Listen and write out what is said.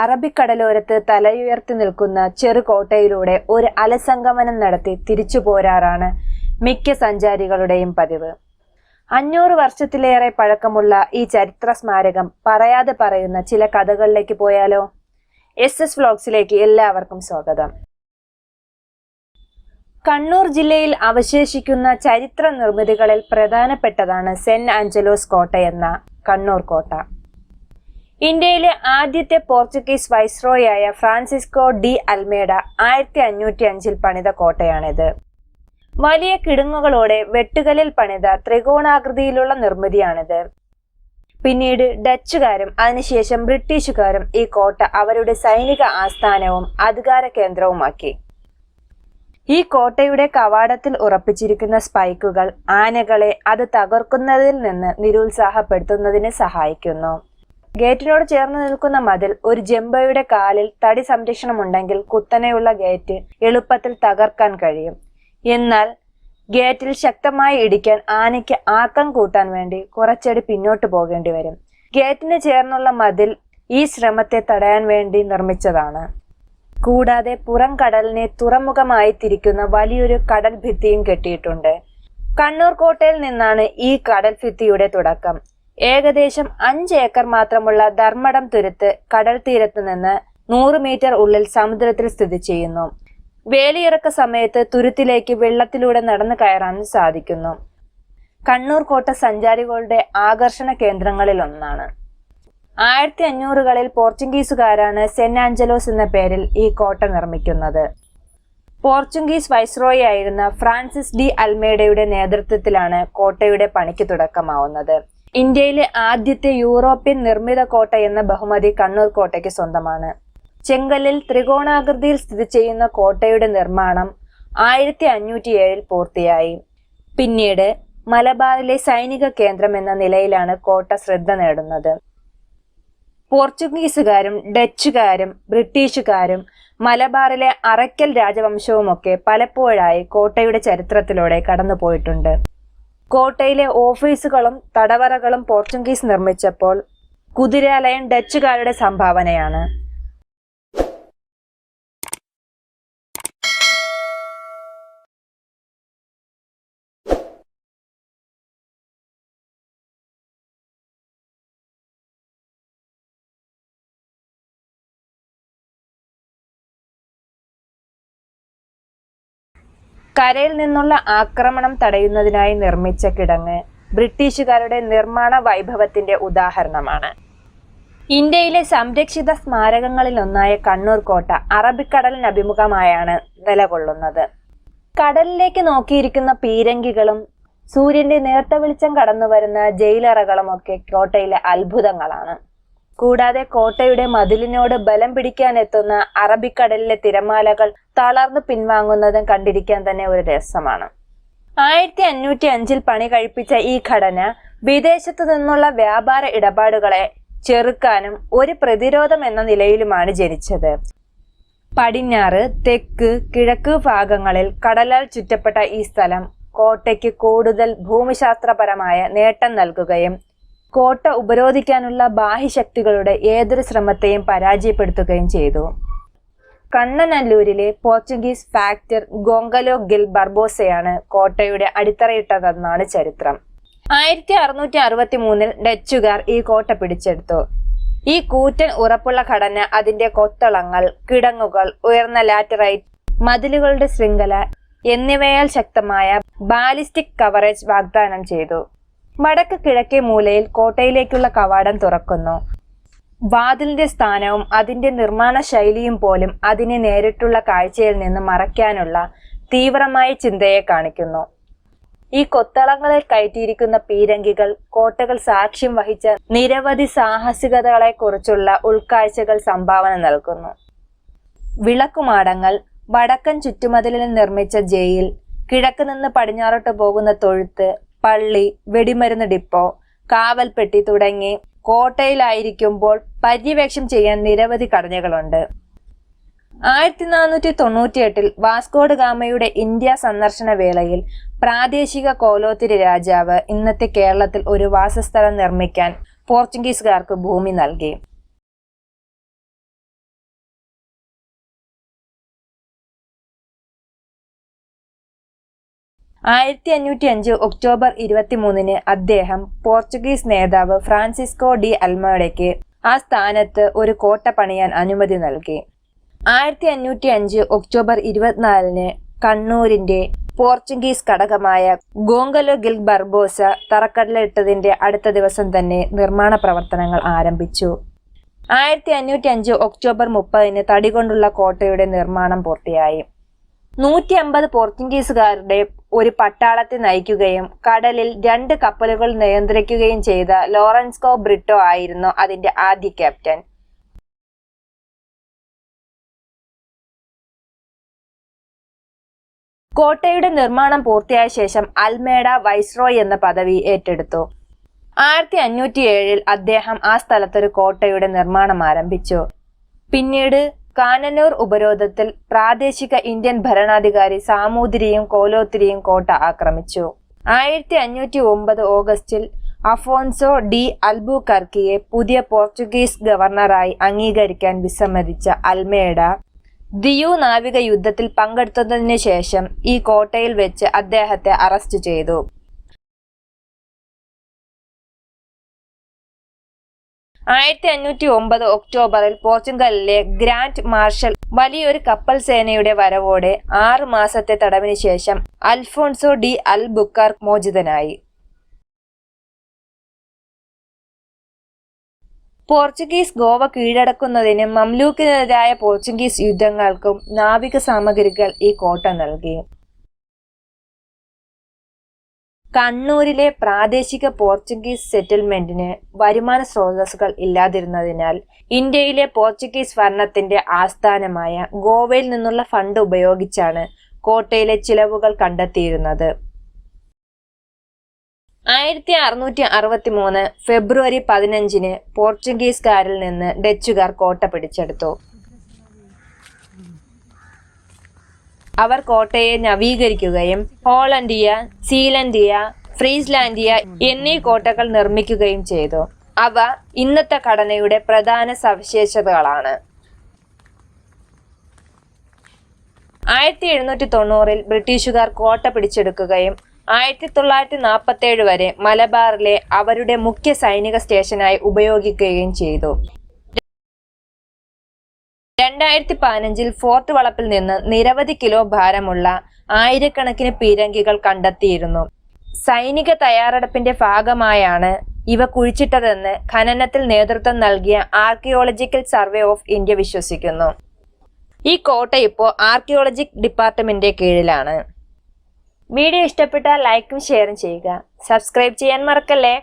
അറബിക്കടലോരത്ത് തലയുയർത്തി നിൽക്കുന്ന ചെറുകോട്ടയിലൂടെ ഒരു അലസംഗമനം നടത്തി തിരിച്ചു പോരാറാണ് മിക്ക സഞ്ചാരികളുടെയും പതിവ്. അഞ്ഞൂറ് വർഷത്തിലേറെ പഴക്കമുള്ള ഈ ചരിത്ര സ്മാരകം പറയാതെ പറയുന്ന ചില കഥകളിലേക്ക് പോയാലോ? എസ് എസ് വ്ലോഗ്സിലേക്ക് എല്ലാവർക്കും സ്വാഗതം. കണ്ണൂർ ജില്ലയിൽ അവശേഷിക്കുന്ന ചരിത്ര നിർമ്മിതികളിൽ പ്രധാനപ്പെട്ടതാണ് സെന്റ് ആഞ്ചലോസ് കോട്ട എന്ന കണ്ണൂർ കോട്ട. ഇന്ത്യയിലെ ആദ്യത്തെ പോർച്ചുഗീസ് വൈസ്രോയായ ഫ്രാൻസിസ്കോ ഡി അൽമേഡ ആയിരത്തി അഞ്ഞൂറ്റി അഞ്ചിൽ പണിത കോട്ടയാണിത്. വലിയ കിടുങ്ങുകളോടെ വെട്ടുകലിൽ പണിത ത്രികോണാകൃതിയിലുള്ള നിർമ്മിതിയാണിത്. പിന്നീട് ഡച്ചുകാരും അതിനുശേഷം ബ്രിട്ടീഷുകാരും ഈ കോട്ട അവരുടെ സൈനിക ആസ്ഥാനവും അധികാര കേന്ദ്രവുമാക്കി. ഈ കോട്ടയുടെ കവാടത്തിൽ ഉറപ്പിച്ചിരിക്കുന്ന സ്പൈക്കുകൾ ആനകളെ അത് തകർക്കുന്നതിൽ നിന്ന് നിരുത്സാഹപ്പെടുത്തുന്നതിന് സഹായിക്കുന്നു. ഗേറ്റിനോട് ചേർന്ന് നിൽക്കുന്ന മതിൽ ഒരു ജംബയുടെ കാലിൽ തടി സംരക്ഷണമുണ്ടെങ്കിൽ കുത്തനെയുള്ള ഗേറ്റ് എളുപ്പത്തിൽ തകർക്കാൻ കഴിയും. എന്നാൽ ഗേറ്റിൽ ശക്തമായി ഇടിക്കാൻ ആനയ്ക്ക് ആക്കം കൂട്ടാൻ വേണ്ടി കുറച്ചടി പിന്നോട്ട് പോകേണ്ടി വരും. ഗേറ്റിന് ചേർന്നുള്ള മതിൽ ഈ ശ്രമത്തെ തടയാൻ വേണ്ടി നിർമ്മിച്ചതാണ്. കൂടാതെ പുറം കടലിനെ തുറമുഖമായി തിരിക്കുന്ന വലിയൊരു കടൽ ഭിത്തിയും കെട്ടിയിട്ടുണ്ട്. കണ്ണൂർ കോട്ടയിൽ നിന്നാണ് ഈ കടൽ ഭിത്തിയുടെ തുടക്കം. ഏകദേശം അഞ്ച് ഏക്കർ മാത്രമുള്ള ധർമ്മടം തുരുത്ത് കടൽ തീരത്ത് നിന്ന് നൂറ് മീറ്റർ ഉള്ളിൽ സമുദ്രത്തിൽ സ്ഥിതി ചെയ്യുന്നു. വേലിയിറക്ക സമയത്ത് തുരുത്തിലേക്ക് വെള്ളത്തിലൂടെ നടന്നു കയറാനും സാധിക്കുന്നു. കണ്ണൂർ കോട്ട സഞ്ചാരികളുടെ ആകർഷണ കേന്ദ്രങ്ങളിൽ ഒന്നാണ്. ആയിരത്തി അഞ്ഞൂറുകളിൽ പോർച്ചുഗീസുകാരാണ് സെന്റ് ആഞ്ചലോസ് എന്ന പേരിൽ ഈ കോട്ട നിർമ്മിക്കുന്നത്. പോർച്ചുഗീസ് വൈസ്രോയി ആയിരുന്ന ഫ്രാൻസിസ് ഡി അൽമേഡയുടെ നേതൃത്വത്തിലാണ് കോട്ടയുടെ പണിക്ക് തുടക്കമാവുന്നത്. ഇന്ത്യയിലെ ആദ്യത്തെ യൂറോപ്യൻ നിർമ്മിത കോട്ട എന്ന ബഹുമതി കണ്ണൂർ കോട്ടയ്ക്ക് സ്വന്തമാണ്. ചെങ്കല്ലിൽ ത്രികോണാകൃതിയിൽ സ്ഥിതി ചെയ്യുന്ന കോട്ടയുടെ നിർമ്മാണം ആയിരത്തി അഞ്ഞൂറ്റി ഏഴിൽ പൂർത്തിയായി. പിന്നീട് മലബാറിലെ സൈനിക കേന്ദ്രം എന്ന നിലയിലാണ് കോട്ട ശ്രദ്ധ നേടുന്നത്. പോർച്ചുഗീസുകാരും ഡച്ചുകാരും ബ്രിട്ടീഷുകാരും മലബാറിലെ അറയ്ക്കൽ രാജവംശവുമൊക്കെ പലപ്പോഴായി കോട്ടയുടെ ചരിത്രത്തിലൂടെ കടന്നുപോയിട്ടുണ്ട്. കോട്ടയിലെ ഓഫീസുകളും തടവറകളും പോർച്ചുഗീസ് നിർമ്മിച്ചപ്പോൾ കുതിരാലയം ഡച്ചുകാരുടെ സംഭാവനയാണ്. കരയിൽ നിന്നുള്ള ആക്രമണം തടയുന്നതിനായി നിർമ്മിച്ച കിടങ്ങ് ബ്രിട്ടീഷുകാരുടെ നിർമ്മാണ വൈഭവത്തിന്റെ ഉദാഹരണമാണ്. ഇന്ത്യയിലെ സംരക്ഷിത സ്മാരകങ്ങളിലൊന്നായ കണ്ണൂർ കോട്ട അറബിക്കടലിന് അഭിമുഖമായാണ് നിലകൊള്ളുന്നത്. കടലിലേക്ക് നോക്കിയിരിക്കുന്ന പീരങ്കികളും സൂര്യന്റെ നേർത്ത വെളിച്ചം കടന്നു വരുന്ന ജയിലറകളും ഒക്കെ കോട്ടയിലെ അത്ഭുതങ്ങളാണ്. കൂടാതെ കോട്ടയുടെ മതിലിനോട് ബലം പിടിക്കാൻ എത്തുന്ന അറബിക്കടലിലെ തിരമാലകൾ തളർന്നു പിൻവാങ്ങുന്നതും കണ്ടിരിക്കാൻ തന്നെ ഒരു രസമാണ്. ആയിരത്തി അഞ്ഞൂറ്റി അഞ്ചിൽ പണി കഴിപ്പിച്ച ഈ ഘടന വിദേശത്തു നിന്നുള്ള വ്യാപാര ഇടപാടുകളെ ചെറുക്കാനും ഒരു പ്രതിരോധം എന്ന നിലയിലുമാണ് ജനിച്ചത്. പടിഞ്ഞാറ് തെക്ക് കിഴക്ക് ഭാഗങ്ങളിൽ കടലാൽ ചുറ്റപ്പെട്ട ഈ സ്ഥലം കോട്ടയ്ക്ക് കൂടുതൽ ഭൂമിശാസ്ത്രപരമായ നേട്ടം നൽകുകയും കോട്ട ഉപരോധിക്കാനുള്ള ബാഹ്യശക്തികളുടെ ഏതൊരു ശ്രമത്തെയും പരാജയപ്പെടുത്തുകയും ചെയ്തു. കണ്ണനല്ലൂരിലെ പോർച്ചുഗീസ് ഫാക്ടർ ഗോങ്കലോ ഗിൽ ബർബോസയാണ് കോട്ടയുടെ അടിത്തറയിട്ടതെന്നാണ് ചരിത്രം. ആയിരത്തി അറുന്നൂറ്റി അറുപത്തി മൂന്നിൽ ഡച്ചുകാർ ഈ കോട്ട പിടിച്ചെടുത്തു. ഈ കൂറ്റൻ ഉറപ്പുള്ള ഘടന അതിന്റെ കൊത്തളങ്ങൾ കിടങ്ങുകൾ ഉയർന്ന ലാറ്ററൈറ്റ് മതിലുകളുടെ ശൃംഖല എന്നിവയാൽ ശക്തമായ ബാലിസ്റ്റിക് കവറേജ് വാഗ്ദാനം ചെയ്തു. വടക്ക് കിഴക്കേ മൂലയിൽ കോട്ടയിലേക്കുള്ള കവാടം തുറക്കുന്നു. വാതിലിന്റെ സ്ഥാനവും അതിന്റെ നിർമ്മാണ ശൈലിയും പോലും അതിനെ നേരിട്ടുള്ള കാഴ്ചയിൽ നിന്ന് മറയ്ക്കാനുള്ള തീവ്രമായ ചിന്തയെ കാണിക്കുന്നു. ഈ കൊത്തളങ്ങളിൽ കയറ്റിയിരിക്കുന്ന പീരങ്കികൾ കോട്ടകൾ സാക്ഷ്യം വഹിച്ച നിരവധി സാഹസികതകളെ കുറിച്ചുള്ള ഉൾക്കാഴ്ചകൾ സംഭാവന നൽകുന്നു. വിളക്കുമാടങ്ങൾ വടക്കൻ ചുറ്റുമതിലിൽ നിർമ്മിച്ച ജയിൽ കിഴക്ക് നിന്ന് പടിഞ്ഞാറോട്ട് പോകുന്ന തൊഴുത്ത് പള്ളി വെടിമരുന്ന് ഡിപ്പോ കാവൽപ്പെട്ടി തുടങ്ങി കോട്ടയിലായിരിക്കുമ്പോൾ പര്യവേക്ഷം ചെയ്യാൻ നിരവധി കടഞ്ഞകളുണ്ട്. ആയിരത്തി നാനൂറ്റി തൊണ്ണൂറ്റി എട്ടിൽ വാസ്കോഡ് ഗാമയുടെ ഇന്ത്യ സന്ദർശന വേളയിൽ പ്രാദേശിക കോലോത്തിരി രാജാവ് ഇന്നത്തെ കേരളത്തിൽ ഒരു വാസസ്ഥലം നിർമ്മിക്കാൻ പോർച്ചുഗീസുകാർക്ക് ഭൂമി നൽകി. ആയിരത്തി അഞ്ഞൂറ്റി അഞ്ച് ഒക്ടോബർ ഇരുപത്തിമൂന്നിന് അദ്ദേഹം പോർച്ചുഗീസ് നേതാവ് ഫ്രാൻസിസ്കോ ഡി അൽമേഡയ്ക്ക് ആ സ്ഥാനത്ത് ഒരു കോട്ട പണിയാൻ അനുമതി നൽകി. ആയിരത്തി അഞ്ഞൂറ്റി അഞ്ച് ഒക്ടോബർ ഇരുപത്തിനാലിന് കണ്ണൂരിന്റെ പോർച്ചുഗീസ് ഘടകമായ ഗോങ്കലോ ഗിൽ ബർബോസ തറക്കല്ലിട്ടതിന്റെ അടുത്ത ദിവസം തന്നെ നിർമ്മാണ പ്രവർത്തനങ്ങൾ ആരംഭിച്ചു. ആയിരത്തി അഞ്ഞൂറ്റി അഞ്ച് ഒക്ടോബർ മുപ്പതിന് തടികൊണ്ടുള്ള കോട്ടയുടെ നിർമ്മാണം പൂർത്തിയായി. നൂറ്റി അമ്പത് പോർച്ചുഗീസുകാരുടെ ഒരു പട്ടാളത്തെ നയിക്കുകയും കടലിൽ രണ്ട് കപ്പലുകൾ നിയന്ത്രിക്കുകയും ചെയ്ത ലോറൻസ്കോ ബ്രിട്ടോ ആയിരുന്നു അതിന്റെ ആദ്യ ക്യാപ്റ്റൻ. കോട്ടയുടെ നിർമ്മാണം പൂർത്തിയായ ശേഷം അൽമേഡ വൈസ്രോയ് എന്ന പദവി ഏറ്റെടുത്തു. ആയിരത്തി അഞ്ഞൂറ്റി ഏഴിൽ അദ്ദേഹം ആ സ്ഥലത്തൊരു കോട്ടയുടെ നിർമ്മാണം ആരംഭിച്ചു. പിന്നീട് കാനനൂർ ഉപരോധത്തിൽ പ്രാദേശിക ഇന്ത്യൻ ഭരണാധികാരി സാമൂതിരിയും കോലോത്തിരിയും കോട്ട ആക്രമിച്ചു. ആയിരത്തി അഞ്ഞൂറ്റി ഒമ്പത് ഓഗസ്റ്റിൽ അഫോൻസോ ഡി അൽബുകർക്കിയെ പുതിയ പോർച്ചുഗീസ് ഗവർണറായി അംഗീകരിക്കാൻ വിസമ്മതിച്ച അൽമേഡ ദിയു നാവിക യുദ്ധത്തിൽ പങ്കെടുത്തതിനു ശേഷം ഈ കോട്ടയിൽ വെച്ച് അദ്ദേഹത്തെ അറസ്റ്റ് ചെയ്തു. ആയിരത്തി അഞ്ഞൂറ്റി ഒമ്പത് ഒക്ടോബറിൽ പോർച്ചുഗലിലെ ഗ്രാൻഡ് മാർഷൽ വലിയൊരു കപ്പൽ സേനയുടെ വരവോടെ ആറു മാസത്തെ തടവിന് ശേഷം അൽഫോൺസോ ഡി അൽ ബുക്കാർ മോചിതനായി. പോർച്ചുഗീസ് ഗോവ കീഴടക്കുന്നതിനും മംലൂക്കിനെതിരായ പോർച്ചുഗീസ് യുദ്ധങ്ങൾക്കും നാവിക സാമഗ്രികൾ ഈ കോട്ട നൽകി. കണ്ണൂരിലെ പ്രാദേശിക പോർച്ചുഗീസ് സെറ്റിൽമെന്റിന് വരുമാന സ്രോതസ്സുകൾ ഇല്ലാതിരുന്നതിനാൽ ഇന്ത്യയിലെ പോർച്ചുഗീസ് ഭരണത്തിന്റെ ആസ്ഥാനമായ ഗോവയിൽ നിന്നുള്ള ഫണ്ട് ഉപയോഗിച്ചാണ് കോട്ടയിലെ ചിലവുകൾ കണ്ടെത്തിയിരുന്നത്. ആയിരത്തി അറുന്നൂറ്റി അറുപത്തി മൂന്ന് ഫെബ്രുവരി പതിനഞ്ചിന് പോർച്ചുഗീസുകാരിൽ നിന്ന് ഡച്ചുകാർ കോട്ട പിടിച്ചെടുത്തു. അവർ കോട്ടയെ നവീകരിക്കുകയും ഹോളണ്ടിയ സീലൻഡിയ ഫ്രീസ്ലാൻഡിയ എന്നീ കോട്ടകൾ നിർമ്മിക്കുകയും ചെയ്തു. അവ ഇന്നത്തെ ഘടനയുടെ പ്രധാന സവിശേഷതകളാണ്. ആയിരത്തി എഴുന്നൂറ്റി തൊണ്ണൂറിൽ ബ്രിട്ടീഷുകാർ കോട്ട പിടിച്ചെടുക്കുകയും ആയിരത്തി തൊള്ളായിരത്തി നാൽപ്പത്തി ഏഴ് വരെ മലബാറിലെ അവരുടെ മുഖ്യ സൈനിക സ്റ്റേഷനായി ഉപയോഗിക്കുകയും ചെയ്തു. രണ്ടായിരത്തി പതിനഞ്ചിൽ ഫോർട്ട് വളപ്പിൽ നിന്ന് നിരവധി കിലോ ഭാരമുള്ള ആയിരക്കണക്കിന് പീരങ്കികൾ കണ്ടെത്തിയിരുന്നു. സൈനിക തയ്യാറെടുപ്പിന്റെ ഭാഗമായാണ് ഇവ കുഴിച്ചിട്ടതെന്ന് ഖനനത്തിൽ നേതൃത്വം നൽകിയ ആർക്കിയോളജിക്കൽ സർവേ ഓഫ് ഇന്ത്യ വിശ്വസിക്കുന്നു. ഈ കോട്ട ഇപ്പോൾ ആർക്കിയോളജിക് ഡിപ്പാർട്ട്മെന്റിന്റെ കീഴിലാണ്. വീഡിയോ ഇഷ്ടപ്പെട്ടാൽ ലൈക്കും ഷെയറും ചെയ്യുക. സബ്സ്ക്രൈബ് ചെയ്യാൻ മറക്കല്ലേ?